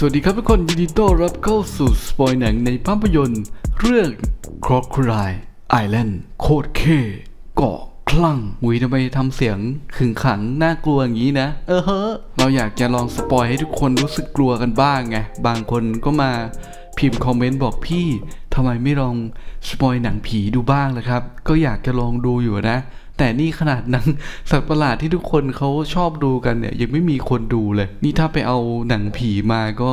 สวัสดีครับทุกคนยินดีต้อนรับเข้าสู่สปอยหนังในภาพยนตร์ เรื่อง Crocodile Island โคตรเคเกาะคลั่งหุยทำไมทำเสียงขึงขังน่ากลัวอย่างนี้นะ เออเฮ้อเราอยากจะลองสปอยให้ทุกคนรู้สึกกลัวกันบ้างไง บางคนก็มาพิมพ์คอมเมนต์บอกพี่ทำไมไม่ลองสปอยหนังผีดูบ้างล่ะครับ ก็อยากจะลองดูอยู่นะ แต่นี่ขนาดหนังสัตว์ประหลาดที่ทุกคนเขาชอบดูกันเนี่ยยังไม่มีคนดูเลย นี่ถ้าไปเอาหนังผีมาก็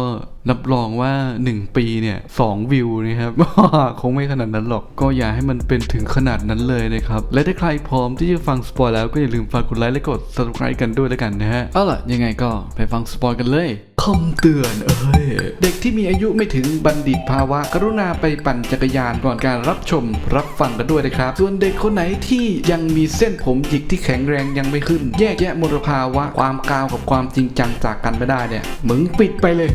รับรองว่า 1 ปีเนี่ยสองวิวนะครับ คงไม่ขนาดนั้นหรอกก็อย่าให้มันเป็นถึงขนาดนั้นเลยนะครับ และถ้าใครพร้อมที่จะฟังสปอยแล้วก็อย่าลืมฝากกดไลค์และกด subscribe กันด้วยแล้วกันนะฮะเอาล่ะยังไงก็ไปฟังสปอยกันเลย คำเตือนเอ้ย เด็กที่มีอายุไม่ถึงบัณฑิตภาวะ กรุณาไปปั่นจักรยานก่อนการรับชม รับฟังกันด้วยนะครับ ส่วนเด็กคนไหนที่ยังมีเส้นผมหยิกที่แข็งแรงยังไม่ขึ้น แยกแยะมลภาวะความกาวกับความจริงจังจากกันไม่ได้เนี่ยมึงปิดไปเลย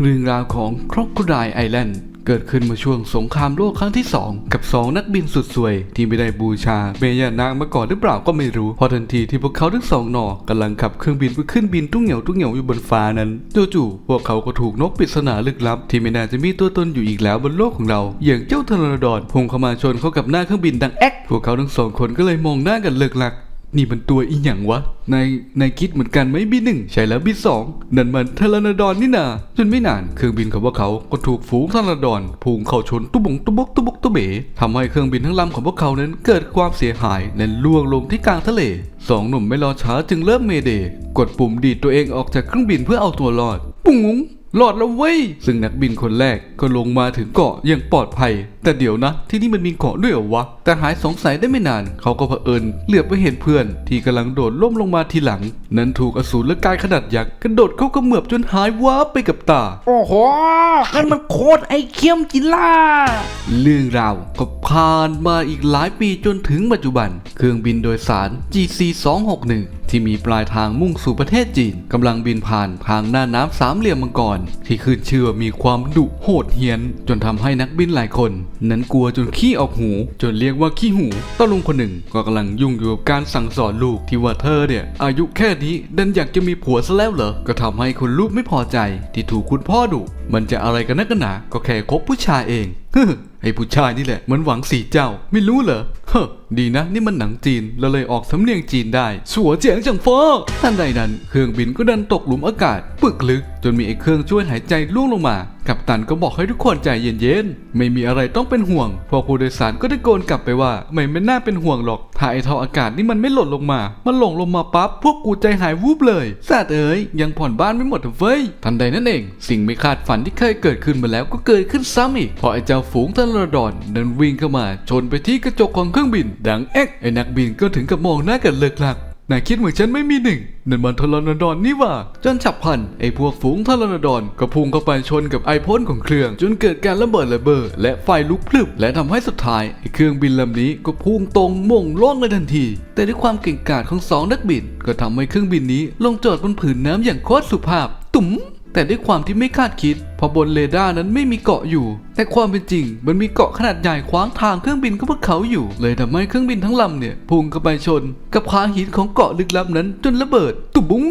เรื่องราวของ Crocodile Island เกิดขึ้นเมื่อช่วงสงครามโลกครั้งที่ 2 กับ 2 นักบินสุดสวย ที่ไม่ได้บูชาเมยานางมาก่อนหรือเปล่าก็ไม่รู้พราะทันทีที่พวกเขาทั้งสองหนอกำลังขับเครื่องบินเพื่อขึ้นบินตุ้งเหนียวตุ้งเหนียวอยู่บนฟ้านั้นจู่ๆพวกเขาก็ถูกนกปริศนาลึกลับ ที่ไม่น่าจะมีตัวตนอยู่อีกแล้วบนโลกของเรา อย่างเจ้าทรนดอนพุ่งเข้ามาชนเข้ากับหน้าเครื่องบินดังแอ๊กพวกเขาทั้งสองคนก็เลยมองหน้ากันเลิกลัก นี่มันตัวอีหยังวะนายนายคิดเหมือนกันไหมบีหนึ่งใช่แล้วบีสองนั่นมันเทเลนาดอนนี่นาจนไม่นานเครื่องบินของพวกเขาก็ถูกฝูงเทเลนาดอนพุ่งเข้าชนตุบงตุบกตุบกตุเบทำให้เครื่องบินทั้งลำของพวกเขานั้นเกิดความเสียหายและล่วงลงที่กลางทะเลสองหนุ่มไม่รอช้าจึงเริ่มเมเดกดปุ่มดีดตัวเองออกจากเครื่องบินเพื่อเอาตัวรอด ปุ้งงรอดแล้วเว้ยซึ่งนักบินคนแรกก็ลงมาถึงเกาะอย่างปลอดภัยแต่เดี๋ยวนะ ที่นี่มันมีเกาะด้วยเหรอวะ แต่หายสงสัยได้ไม่นาน เขาก็เผอิญเหลือบไปเห็นเพื่อน ที่กำลังโดดล่มลงมาทีหลัง นั้นถูกอสูรและกายขนาดยักษ์กระโดดเข้ากระเหมือบจนหายวับไปกับตา โอ้โหนั่นมันโคตรไอเคียมจิล่า เรื่องราวก็ผ่านมาอีกหลายปีจนถึงปัจจุบัน เครื่องบินโดยสาร GC 261ที่มีปลายทางมุ่งสู่ประเทศจีนกำลังบินผ่านทางหน้าน้ำสามเหลี่ยมมังกรที่ขึ้นชื่อว่ามีความดุโหดเหี้ยน จนทำให้นักบินหลายคน นั้นกลัวจนขี้ออกหู จนเรียกว่าขี้หูตาลุงคนหนึ่งก็กำลังยุ่งอยู่กับการสั่งสอนลูกที่ว่าเธอเนี่ย อายุแค่นี้ดันอยากจะมีผัวซะแล้วเหรอ ก็ทำให้คุณลูกไม่พอใจ ที่ถูกคุณพ่อดุมันจะอะไรกันนักกันหนาก็แค่คบผู้ชายเองเฮ้ไอ้ผู้ชายนี่แหละมันหวังสีเจ้า ไม่รู้เหรอเฮ้อ ดีนะนี่มันหนังจีนเราเลยออกสำเนียงจีนได้ สัวเจียงจังเฟอท่านใดนั้นเครื่องบินก็ดันตกหลุมอากาศ ปึกลึก จนมีไอ้เครื่องช่วยหายใจล่วงลงมา กัปตันก็บอกให้ทุกคนใจเย็นๆ ไม่มีอะไรต้องเป็นห่วงพวกผู้โดยสารก็ได้โกนกลับไปว่า ไม่ไม่น่าเป็นห่วงหรอก ถ้าไอ้ท่ออากาศนี่มันไม่หล่นลงมา มันหล่นลงมาปั๊บพวกกูใจหายวูบเลยแซดเอ๋ยยังผ่อนบ้านไม่หมดเหรอเฟ้ยทันใดนั่นเอง สิ่งไม่คาดฝันที่เคยเกิดขึ้นมาแล้วก็เกิดขึ้นซ้ำอีกพราะไอ้เจ้าฝูงทรดอนเดินวิ่งเข้ามา ชนไปที่กระจกของเครื่องบินดังเอ็กไอ้นักบินก็ถึงกับมองหน้ากันเลิกลักนายคิดเหมือนฉันไม่มีหนึ่งนั่นมันทรนดอนนี่ว่า จนฉับพลันไอ้พวกฝูงทรนดอนก็พุ่งเข้าไปชนกับไอพ่นของเครื่อง จนเกิดการระเบิดระเบ้อและไฟลุกพลึบ และทำให้สุดท้ายไอ้เครื่องบินลำนี้ก็พุ่งตรงม่งล่องในทันที แต่ด้วยความเก่งกาจของสองนักบิน ก็ทำให้เครื่องบินนี้ลงจอดบนผืนน้ำอย่างโคตรสุภาพ ตุ๋ม แต่ด้วยความที่ไม่คาดคิดพอบนเรดาร์นั้นไม่มีเกาะอยู่ แต่ความเป็นจริง มันมีเกาะขนาดใหญ่ขวางทางเครื่องบินของพวกเขาอยู่ เลยทำให้เครื่องบินทั้งลำเนี่ยพุ่งเข้าไปชน กับคางหินของเกาะลึกลับนั้นจนระเบิด บุ้ง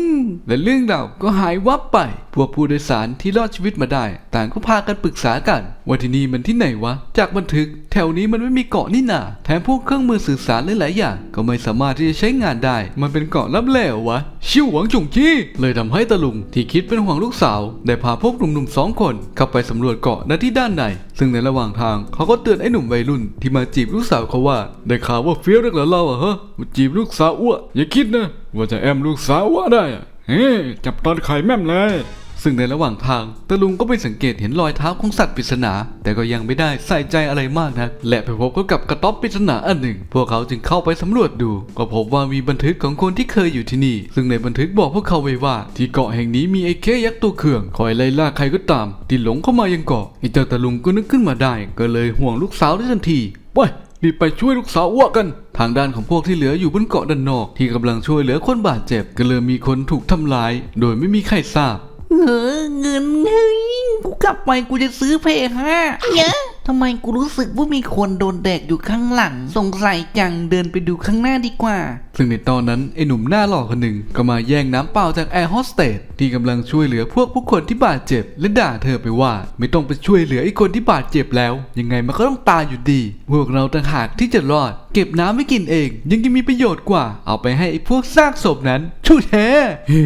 และเรื่องราวก็หายวับไป พวกผู้โดยสารที่รอดชีวิตมาได้ ต่างก็พากันปรึกษากันว่าที่นี่มันที่ไหนวะ จากบันทึก แถวนี้มันไม่มีเกาะนี่นาแถมพวกเครื่องมือสื่อสารหลายๆอย่าง ก็ไม่สามารถที่จะใช้งานได้ มันเป็นเกาะลับแหลววะ ชิวหวังจงจี้เลยทำให้ตะลุงที่คิดเป็นห่วงลูกสาว ได้พาพวกหนุ่มๆสองคนเข้าไปสำรวจเกาะณที่ด้านใน ซึ่งในระหว่างทางเขาก็เตือนไอ้หนุ่มวัยรุ่น ที่มาจีบลูกสาวเขาว่า ได้ข่าวว่าเฟี้ยวนักเหรอเราอะฮะมาจีบลูกสาวอ้วอย่าคิดนะ ว่าจะแอมลูกสาวอ้วได้เฮ้จับตอนไข่แม่มเลย ซึ่งในระหว่างทางตะลุงก็ไปสังเกตเห็นรอยเท้าของสัตว์ปริศนา แต่ก็ยังไม่ได้ใส่ใจอะไรมากนะและไปพบก็กับกระต๊อบปริศนาอันหนึ่ง พวกเขาจึงเข้าไปสำรวจดู ก็พบว่ามีบันทึกของคนที่เคยอยู่ที่นี่ ซึ่งในบันทึกบอกพวกเขาไว้ว่า ที่เกาะแห่งนี้มีไอ้เคยักษ์ตัวเขื่องคอยไล่ล่าใครก็ตามที่หลงเข้ามายังเกาะไอ้เจ้าตะลุงก็นึกขึ้นมาได้ ก็เลยห่วงลูกสาวได้ทันทีไป รีบไปช่วยลูกสาวอ้วกกัน ทางด้านของพวกที่เหลืออยู่บนเกาะด้านนอกที่กำลังช่วยเหลือคนบาดเจ็บก็เลยมีคนถูกทำร้าย โดยไม่มีใครทราบ เออเงินเฮ้ยกูกลับไปกูจะซื้อเพย์ห้าเยอะ ทำไมกูรู้สึกว่ามีคนโดนแดกอยู่ข้างหลัง สงสัยจังเดินไปดูข้างหน้าดีกว่า ซึ่งในตอนนั้น ไอ้หนุ่มหน้าหล่อคนหนึ่งก็มาแย่งน้ำเปล่าจากแอร์โฮสเตสที่กำลังช่วยเหลือพวกผู้คนที่บาดเจ็บ และด่าเธอไปว่า ไม่ต้องไปช่วยเหลือไอ้คนที่บาดเจ็บแล้ว ยังไงมันก็ต้องตายอยู่ดี พวกเราต่างหากที่จะรอด เก็บน้ำไว้กินเอง ยังจะมีประโยชน์กว่า เอาไปให้ไอ้พวกซากศพนั้นชูแท้เฮ้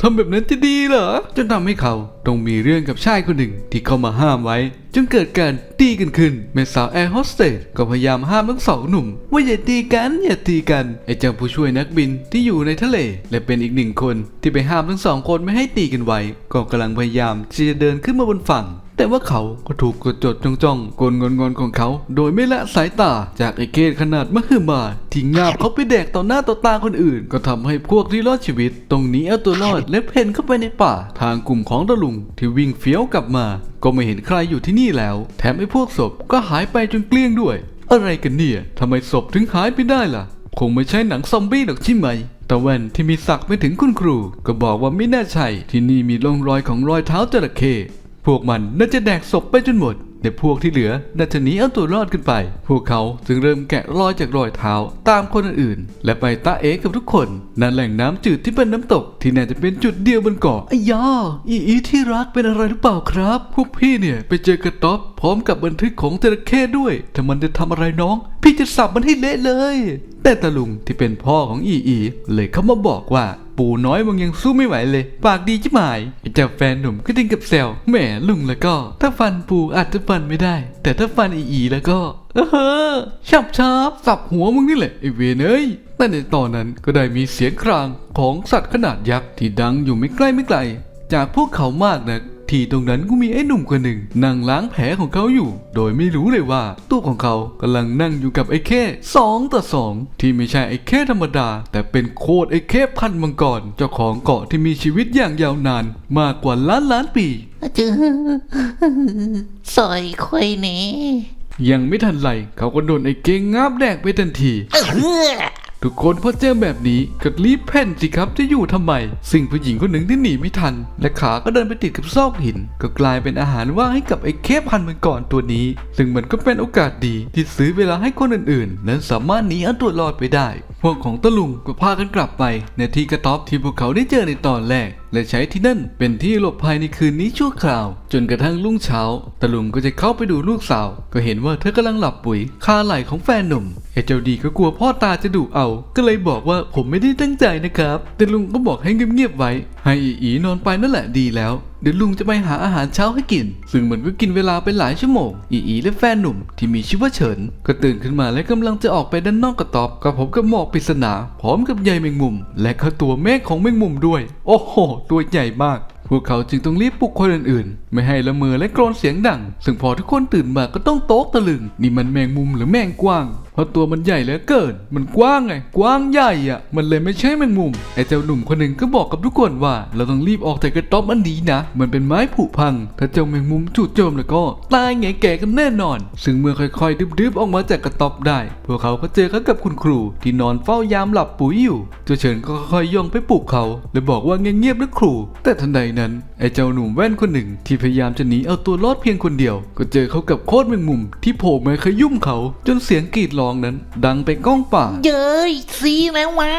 ทำแบบนั้นจะดีเหรอจนทำให้เขาต้องมีเรื่องกับชายคนหนึ่งที่เข้ามาห้ามไว้ จนเกิดการตีกันขึ้นแม่สาวแอร์โฮสเตสก็พยายามห้ามทั้งสองหนุ่ม ว่าอย่าตีกันอย่าตีกัน ไอ้เจ้าผู้ช่วยนักบินที่อยู่ในทะเล และเป็นอีกหนึ่งคนที่ไปห้ามทั้งสองคนไม่ให้ตีกันไว้ ก็กำลังพยายามที่จะเดินขึ้นมาบนฝั่ง แต่ว่าเขาก็ถูกกดจดจ้องๆกลงอนงอนๆของเขา โดยไม่ละสายตาจากไอ้เกตขนาดมหึมาที่งาบเขาไปแดกต่อหน้าต่อตาคนอื่น ก็ทำให้พวกที่รอดชีวิต ตรงหนี้เอาตัวรอดและเพนเข้าไปในป่า ทางกลุ่มของตะลุงที่วิ่งเฟี้ยวกลับมา ก็ไม่เห็นใครอยู่ที่นี่แล้ว แถมไอ้พวกศพก็หายไปจนเกลี้ยงด้วย อะไรกันเนี่ยทำไมศพถึงหายไปได้ล่ะ คงไม่ใช่หนังซอมบี้หรอกใช่ไหมแต่แว่นที่มีสักไม่ถึงคุณครู ก็บอกว่าไม่แน่ใช่ที่นี่มีร่องรอยของรอยเท้าจระเข้ พวกมันน่าจะแดกศพไปจนหมด แต่พวกที่เหลือน่าจะหนีเอาตัวรอดกันไป พวกเขาจึงเริ่มแกะรอยจากรอยเท้าตามคนอื่นๆและไปตาเอกับทุกคนนั่นแหล่งน้ำจืดที่เป็นน้ำตก ที่น่าจะเป็นจุดเดียวบนเกาะอ้ยาอีอีที่รักเป็นอะไรหรือเปล่าครับ พวกพี่เนี่ยไปเจอกระต๊อบพร้อมกับบันทึกของจระเข้ด้วย ถ้ามันจะทำอะไรน้อง พี่จะสับมันให้เละเลย แต่ตาลุงที่เป็นพ่อของอีอี เลยเข้ามาบอกว่าปู่น้อยมึงยังสู้ไม่ไหวเลย ปากดีจิ๋หมายไอ้เจ้าแฟนหนุ่มก็ดิ้งกับแซวแหมลุงแล้วก็ ถ้าฟันปู่อาจจะฟันไม่ได้ แต่ถ้าฟันอีอีแล้วก็เออชับชับสับหัวมึงนี่แหละไอ้เวนเอ้ยแต่ในตอนนั้นก็ได้มีเสียงครางของสัตว์ขนาดยักษ์ที่ดังอยู่ไม่ใกล้ไม่ไกล จากพวกเขามากนะ ที่ตรงนั้นก็มีไอ้หนุ่มคนหนึ่งนั่งล้างแผลของเขาอยู่ โดยไม่รู้เลยว่าตัวของเขากำลังนั่งอยู่กับไอ้แค่สองต่อสองที่ไม่ใช่ไอ้แค่ธรรมดา แต่เป็นโคตรไอ้แค่พันธุ์มังกรเจ้าของเกาะที่มีชีวิตอย่างยาวนาน มากกว่าล้านล้านปีจื้อสอยค่อยหนี้ยังไม่ทันไรเขาก็โดนไอ้เก่งงาบแดกไปทันที ทุกคนพอเจอแบบนี้ก็รีบแผ่นสิครับจะอยู่ทำไมซึ่งผู้หญิงคนหนึ่งที่หนีไม่ทัน และขาก็เดินไปติดกับซอกหิน ก็กลายเป็นอาหารว่างให้กับไอ้เคปพันมันก่อนตัวนี้ ซึ่งมันก็เป็นโอกาสดีที่ซื้อเวลาให้คนอื่นๆนั้นสามารถหนีเอาตัวรอดไปได้ พวกของตะลุงก็พากันกลับไป ในที่กระต๊อบที่พวกเขาได้เจอในตอนแรก และใช้ที่นั่นเป็นที่หลบภัยในคืนนี้ชั่วคราว จนกระทั่งรุ่งเช้าตะลุงก็จะเข้าไปดูลูกสาว ก็เห็นว่าเธอกำลังหลับปุ๋ยคาไหล่ของแฟนหนุ่มไอ้เจ้าดีก็กลัวพ่อตาจะดุเอา ก็เลยบอกว่าผมไม่ได้ตั้งใจนะครับแต่ลุงก็บอกให้เงียบๆไว้ ให้อีอีนอนไปนั่นแหละดีแล้ว เดี๋ยวลุงจะไปหาอาหารเช้าให้กิน ซึ่งมันก็กินเวลาไปหลายชั่วโมง อีอีและแฟนหนุ่มที่มีชื่อว่าเฉิน ก็ตื่นขึ้นมาและกำลังจะออกไปด้านนอกกระต๊อบก็พบกับหมอกปริศนา พร้อมกับใยแมงมุม และก็ตัวเมฆของแมงมุมด้วย โอ้โห ตัวใหญ่มากพวกเขาจึงต้องรีบปลุกคนอื่นๆ ไม่ให้ละเมอและกรนเสียงดัง ซึ่งพอทุกคนตื่นมาก็ต้องโต๊กตะลึง นี่มันแมงมุมหรือแมงกว้าง เพราะตัวมันใหญ่เหลือเกิน มันกว้างไง กว้างใหญ่อะมันเลยไม่ใช่แมงมุม ไอ้เจ้าหนุ่มคนหนึ่งก็บอกกับทุกคนว่า เราต้องรีบออกจากกระต๊อบอันนี้นะ มันเป็นไม้ผุพัง ถ้าเจ้าแมงมุมจู่โจมแล้วก็ตายไงแก่กันแน่นอน ซึ่งเมื่อค่อยๆดึบๆออกมาจากกระต๊อบได้ พวกเขาก็เจอเขากับคุณครู ที่นอนเฝ้ายามหลับปุ๋ยอยู่ เจ้าเฉินก็ค่อยๆย่องไปปลุกเขา และบอกว่าเงียบๆนะครู แต่ทันใดนั้น ไอ้เจ้าหนุ่มแว่นคนหนึ่ง ที่พยายามจะหนีเอาตัวรอดเพียงคนเดียว ก็เจอเขากับโคตรแมงมุม ที่โผล่มาขยุ่มเขาจนเสียงกรีดร้องนั้น ดังไปก้องป่า เย้ยซีแล้ววะ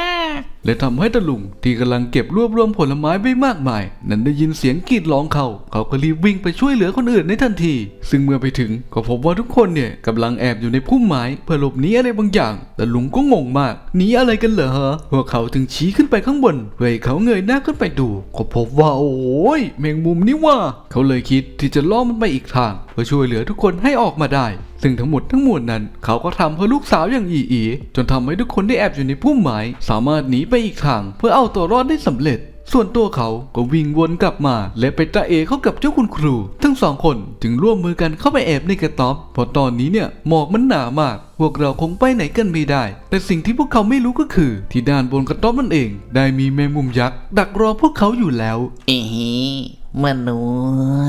และทำให้ตะลุงที่กำลังเก็บรวบรวมผลไม้ไว้มากมาย นั้นได้ยินเสียงกรีดร้องเขาเขาก็รีบวิ่งไปช่วยเหลือคนอื่นในทันที ซึ่งเมื่อไปถึงก็พบว่าทุกคนเนี่ยกำลังแอบอยู่ในพุ่มไม้เพื่อหลบหนีอะไรบางอย่างต่ลุงก็งงมากหนีอะไรกันเหรอฮะพวกเขาจึงชี้ขึ้นไปข้างบนเพื่อให้เขาเงยหน้าขึ้นไปดูก็พบว่าโอ้ยแมงมุมนี่ว่า เขาเลยคิดที่จะล่อมันไปอีกทางเพื่อช่วยเหลือทุกคนให้ออกมาได้ซึ่งทั้งหมดทั้งมวลนั้น เขาก็ทำเพื่อลูกสาวอย่างอีอีจนทำให้ทุกคนที่แอบอยู่ในพุ่มไม้สามารถหนีไปอีกทางเพื่อเอาตัวรอดได้สำเร็จ ส่วนตัวเขาก็วิ่งวนกลับมา และไปตะเอเข้ากับเจ้าคุณครู ทั้งสองคนจึงร่วมมือกันเข้าไปแอบในกระต๊อบเพราะตอนนี้เนี่ยหมอกมันหนามากพวกเราคงไปไหนกันไม่ได้ แต่สิ่งที่พวกเขาไม่รู้ก็คือ ที่ด้านบนกระต๊อบนั่นเอง ได้มีแมงมุมยักษ์ดักรอพวกเขาอยู่แล้ว เอ๋มนุ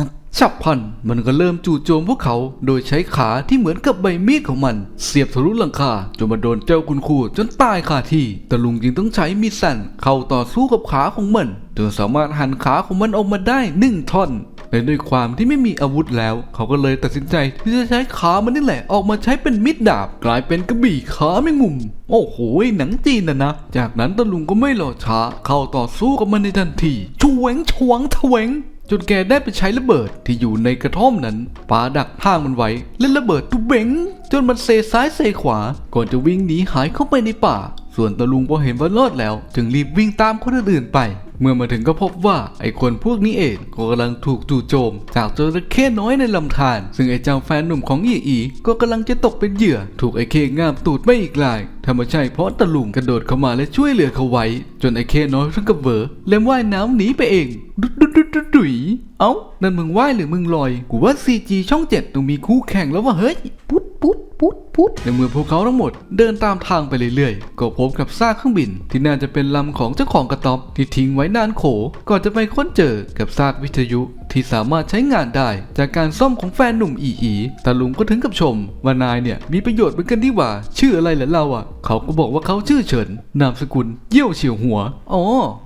ษย์ ฉับพลันมันก็เริ่มจู่โจมพวกเขาโดยใช้ขาที่เหมือนกับใบมีดของมัน เสียบทะลุหลังคาจนมาโดนเจ้าคุณครูจนตายคาที่ตะลุงจึงต้องใช้มีดสั้นเข้าต่อสู้กับขาของมันจนสามารถหันขาของมันออกมาได้หนึ่งท่อนและด้วยความที่ไม่มีอาวุธแล้ว เขาก็เลยตัดสินใจที่จะใช้ขามันนี่แหละออกมาใช้เป็นมิดดาบ กลายเป็นกระบี่ขาไม่งุ่ม โอ้โหหนังจีนนะนะ จากนั้นตะลุงก็ไม่รอช้า เข้าต่อสู้กับมันในทันทีชวงชวงทวง จนแกได้ไปใช้ระเบิดที่อยู่ในกระท่อมนั้นปาดักทางมันไว้และระเบิดตุเบงจนมันเซซ้ายเซขวา ก่อนจะวิ่งหนีหายเข้าไปในป่า ส่วนตะลุงพอเห็นว่ารอดแล้ว จึงรีบวิ่งตามคนอื่นๆไป เมื่อมาถึงก็พบว่าไอ้คนพวกนี้เองก็กำลังถูกจู่โจม จากจระเข้น้อยในลำธาร ซึ่งไอ้เจ้าแฟนหนุ่มของอีอีก็กำลังจะตกเป็นเหยื่อ ถูกไอ้เคงามตูดไม่อีกลายถ้าไม่ใช่เพราะตะลุงกระโดดเข้ามาและช่วยเหลือเขาไว้ จนไอ้เคน้อยถึงกับเวอและว่ายน้ำหนีไปเองดุดดุดดุดดุดดุยเอ้านั่นมึงว่ายหรือมึงลอย กูว่าซีจีช่องเจ็ดต้องมีคู่แข่งแล้วว่าเฮ้ยพุด พุดพุดในเมื่อพวกเขาทั้งหมดเดินตามทางไปเรื่อยๆ ก็พบกับซากเครื่องบิน ที่น่าจะเป็นลำของเจ้าของกระต๊อบที่ทิ้งไว้นานโขก่อนจะไปค้นเจอกับซากวิทยุ ที่สามารถใช้งานได้จากการซ่อมของแฟนหนุ่มอีอีตาลุงก็ถึงกับชม ว่านายเนี่ยมีประโยชน์เหมือนกันที่ว่า ชื่ออะไรเหรอเราอะ เขาก็บอกว่าเขาชื่อเฉิน นามสกุล เยี่ยวเฉียวหัว อ๋อ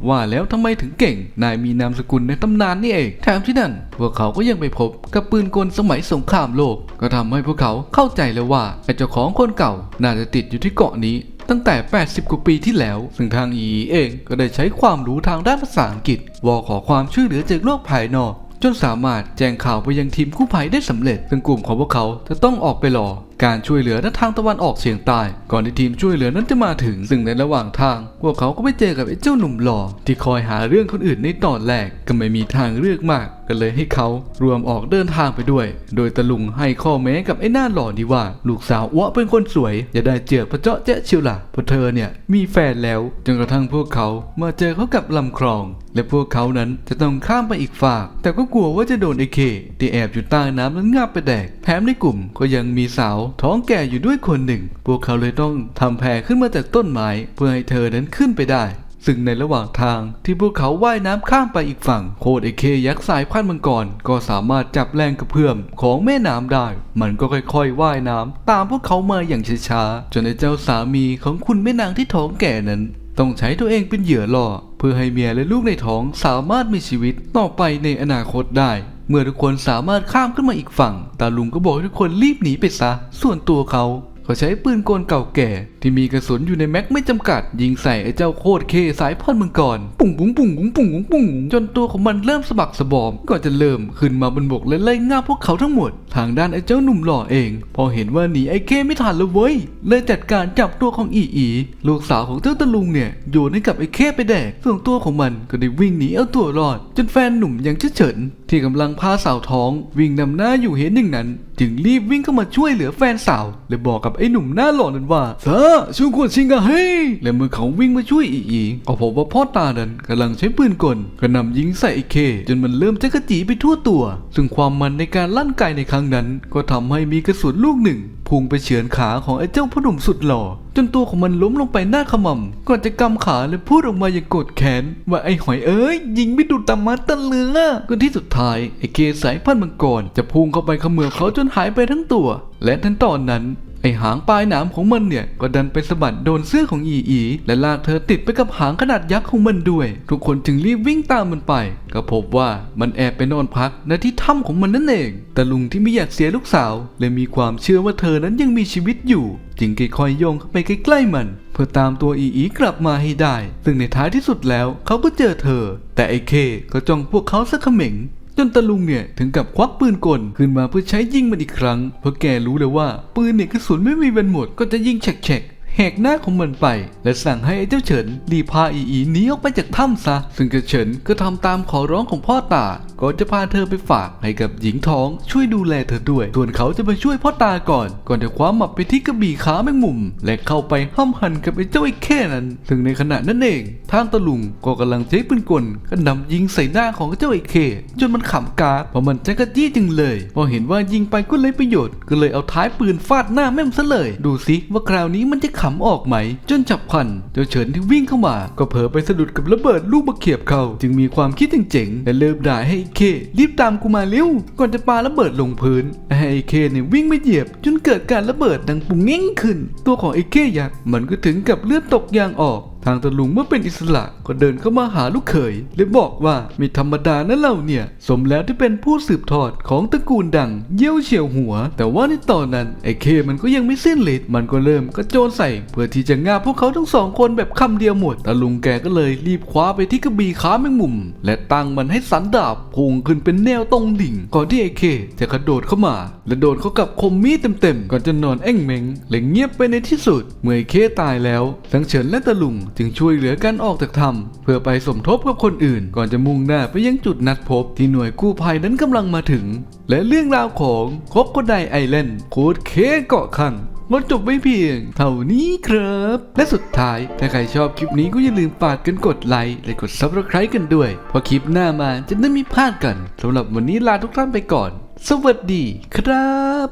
ว่าแล้วทำไมถึงเก่ง นายมีนามสกุลในตำนานนี่เองแถมที่นั่นพวกเขาก็ยังไปพบกับปืนกลสมัยสงครามโลก ก็ทำให้พวกเขาเข้าใจแล้วว่าไอ้เจ้าของคนเก่า น่าจะติดอยู่ที่เกาะนี้ตั้งแต่ 80 กว่าปีที่แล้ว ซึ่งทางอีเองก็ได้ใช้ความรู้ทางด้านภาษาอังกฤษวอขอความช่วยเหลือจากโลกภายนอก จนสามารถแจ้งข่าวไปยังทีมกู้ภัยได้สำเร็จซึ่งกลุ่มของพวกเขาจะต้องออกไปรอการช่วยเหลือณทางตะวันออกเฉียงใต้ ก่อนที่ทีมช่วยเหลือนั้นจะมาถึง ซึ่งในระหว่างทาง พวกเขาก็ไปเจอกับไอ้เจ้าหนุ่มหล่อที่คอยหาเรื่องคนอื่นในตอนแรกก็ไม่มีทางเลือกมาก ก็เลยให้เขารวมออกเดินทางไปด้วย โดยตะลุงให้ข้อแม้กับไอ้หน้าหล่อนี้ว่า ลูกสาวอ้วเป็นคนสวย อย่าได้เจือกพระเจาะเจ๊ชียวล่ะเพราะเธอเนี่ยมีแฟนแล้ว จนกระทั่งพวกเขามาเจอเขากับลำคลอง และพวกเขานั้นจะต้องข้ามไปอีกฝาก แต่ก็กลัวว่าจะโดนไอเคที่แอบอยู่ใต้น้ำนั้นงับไปแดกแถมในกลุ่มก็ยังมีสาวท้องแก่อยู่ด้วยคนหนึ่ง พวกเขาเลยต้องทำแพขึ้นมาจากต้นไม้เพื่อให้เธอนั้นขึ้นไปได้ ซึ่งในระหว่างทางที่พวกเขาว่ายน้ำข้ามไปอีกฝั่ง โคดไอเคยักษ์สายพันธุ์มังกรก็สามารถจับแรงกระเพื่อมของแม่น้ำได้ มันก็ค่อยๆว่ายน้ำตามพวกเขามาอย่างช้าๆจนไอเจ้าสามีของคุณแม่นางที่ท้องแก่นั้นต้องใช้ตัวเองเป็นเหยื่อล่อ เพื่อให้เมียและลูกในท้องสามารถมีชีวิตต่อไปในอนาคตได้ เมื่อทุกคนสามารถข้ามขึ้นมาอีกฝั่งตาลุงก็บอกให้ทุกคนรีบหนีไปซะ ส่วนตัวเขา เขาใช้ปืนกลเก่าแก่ ที่มีกระสุนอยู่ในแม็กไม่จำกัด ยิงใส่ไอ้เจ้าโคตรเคสายพันธุ์มังกรปุ่งปุ้งปุ้งปุ้งปุ้งปุ้งปุ้งจนตัวของมันเริ่มสะบักสะบอมก่อนจะเริ่มขึ้นมาบนบกและไล่ง่าพวกเขาทั้งหมด ทางด้านไอ้เจ้าหนุ่มหล่อเอง พอเห็นว่าหนีไอ้เคไม่ทันแล้วเว้ยเลยจัดการจับตัวของอีอีลูกสาวของเจ้าตะลุงเนี่ยโยนให้กับไอ้เคไปแดกส่วนตัวของมันก็ได้วิ่งหนีเอาตัวรอด จนแฟนหนุ่มย่างเฉิน ที่กำลังพาสาวท้องวิ่งนำหน้าอยู่เห็นหนึ่างนั้น จึงรีบวิ่งเข้ามาช่วยเหลือแฟนสาวและบอกกับไอ้หนุ่มหน้าหล่อนั้นว่าเธอช่วยกวดชิงกะเฮ้และเมื่อเขาวิ่งมาช่วยอีอีก็พบว่าพ่อตานั้นกำลังใช้ปืนกลกระนำยิงใส่ไอ้เค จนมันเริ่มจะกระจีไปทั่วตัว ซึ่งความมันในการลั่นไกในครั้งนั้น ก็ทำให้มีกระสุนลูกหนึ่ง พุ่งไปเฉือนขาของไอ้เจ้าพ่อหนุ่มสุดหล่อ จนตัวของมันล้มลงไปหน้าขมำก่อนจะกำขาและพูดออกมาอย่างโกรธแค้นว่าไอ้หอยเอ้ยยิงไม่ดูตามัดตะเลือก่อนที่สุดท้ายไอ้เคสายพันธุ์มังกรจะพุ่งเข้าไปขมือเขาจนหายไปทั้งตัว และทันตอนนั้น ไอหางปลายหนามของมันเนี่ย ก็ดันไปสะบัดโดนเสื้อของอีอี และลากเธอติดไปกับหางขนาดยักษ์ของมันด้วย ทุกคนจึงรีบวิ่งตามมันไป ก็พบว่ามันแอบไปนอนพักในที่ถ้ำของมันนั่นเอง แต่ลุงที่ไม่อยากเสียลูกสาวเลยมีความเชื่อว่าเธอนั้นยังมีชีวิตอยู่ จึงค่อยๆโยงเข้าไปใกล้ๆมัน เพื่อตามตัวอีอีกลับมาให้ได้ ซึ่งในท้ายที่สุดแล้วเขาก็เจอเธอ แต่ไอเคก็จ้องพวกเขาสักเขม็ง จนตะลุงเนี่ยถึงกับควักปืนกลขึ้นมาเพื่อใช้ยิงมันอีกครั้ง เพราะแกรู้เลยว่าปืนเนี่ยกระสุนไม่มีวันหมดก็จะยิงแฉก แหกหน้าของมันไป และสั่งให้ไอ้เจ้าเฉินรีพาอีอีหนีออกไปจากถ้ำซะ ซึ่งกระเฉินก็ทำตามขอร้องของพ่อตาก่อนจะพาเธอไปฝากให้กับหญิงท้องช่วยดูแลเธอด้วย ส่วนเขาจะไปช่วยพ่อตาก่อน ก่อนจะคว้าหมับไปที่กระบี่ขาแมงมุม และเข้าไปห้ำหันกับไอ้เจ้าไอ้แค่นั้น ซึ่งในขณะนั้นเอง ทางตะลุงก็กำลังใช้ปืนกลกระนำยิงใส่หน้าของเจ้าไอ้เคจนมันขำกากเพราะมันจะกระจี้จึงเลยพอเห็นว่ายิงไปก็เลยประโยชน์ ก็เลยเอาท้ายปืนฟาดหน้าแม่มซะเลย ดูสิว่าคราวนี้มันจะขำออกไหม จนจับพันเจ้าเฉินที่วิ่งเข้ามา ก็เผลอไปสะดุดกับระเบิดลูกมะเขียบเขาจึงมีความคิดเจ๋งๆและเริ่มด่าให้ไอ้เค รีบตามกูมาเร็วก่อนจะปาระเบิดลงพื้นและให้ไอ้เคเนี่ยวิ่งไม่เหยียบ จนเกิดการระเบิดดังปุงเง้งขึ้น ตัวของไอ้เคยักษ์มันก็ถึงกับเลือดตกยางออก ทางตะลุงเมื่อเป็นอิสระก็เดินเข้ามาหาลูกเขยและบอกว่าไม่ธรรมดานะเราเนี่ย สมแล้วที่เป็นผู้สืบทอดของตระกูลดัง เยี่ยวเฉียวหัว แต่ว่าในตอนนั้นไอ้เคมันก็ยังไม่สิ้นฤทธิ์มันก็เริ่มกระโจนใส่ เพื่อที่จะงาพวกเขาทั้งสองคนแบบคำเดียวหมดตะลุงแกก็เลยรีบคว้าไปที่กระบี่ขาแมงมุม และตั้งมันให้สันดาบพุ่งขึ้นเป็นแนวตรงดิ่ง ก่อนที่ไอ้เคจะกระโดดเข้ามา และโดนเขากับคมมีดเต็มๆก่อนจะนอนแอ่งเมงและเงียบไปในที่สุด เมื่อไอ้เคตายแล้วทั้งเฉินและตะลุงจึงช่วยเหลือกันออกจากถ้ำเพื่อไปสมทบกับคนอื่น ก่อนจะมุ่งหน้าไปยังจุดนัดพบที่หน่วยกู้ภัยนั้นกำลังมาถึง และเรื่องราวของคบก็ไดไอแลนด์โคดเคเกาะคังก็จบไว้เพียง เท่านี้ครับ และสุดท้าย ถ้าใครชอบคลิปนี้ก็อย่าลืมฝากกันกดไลค์และกด Subscribe กันด้วย เพราะคลิปหน้ามาจะได้ม่พลาดกันสำหรับวันนี้ลาทุกท่านไปก่อน สวัสดีครับ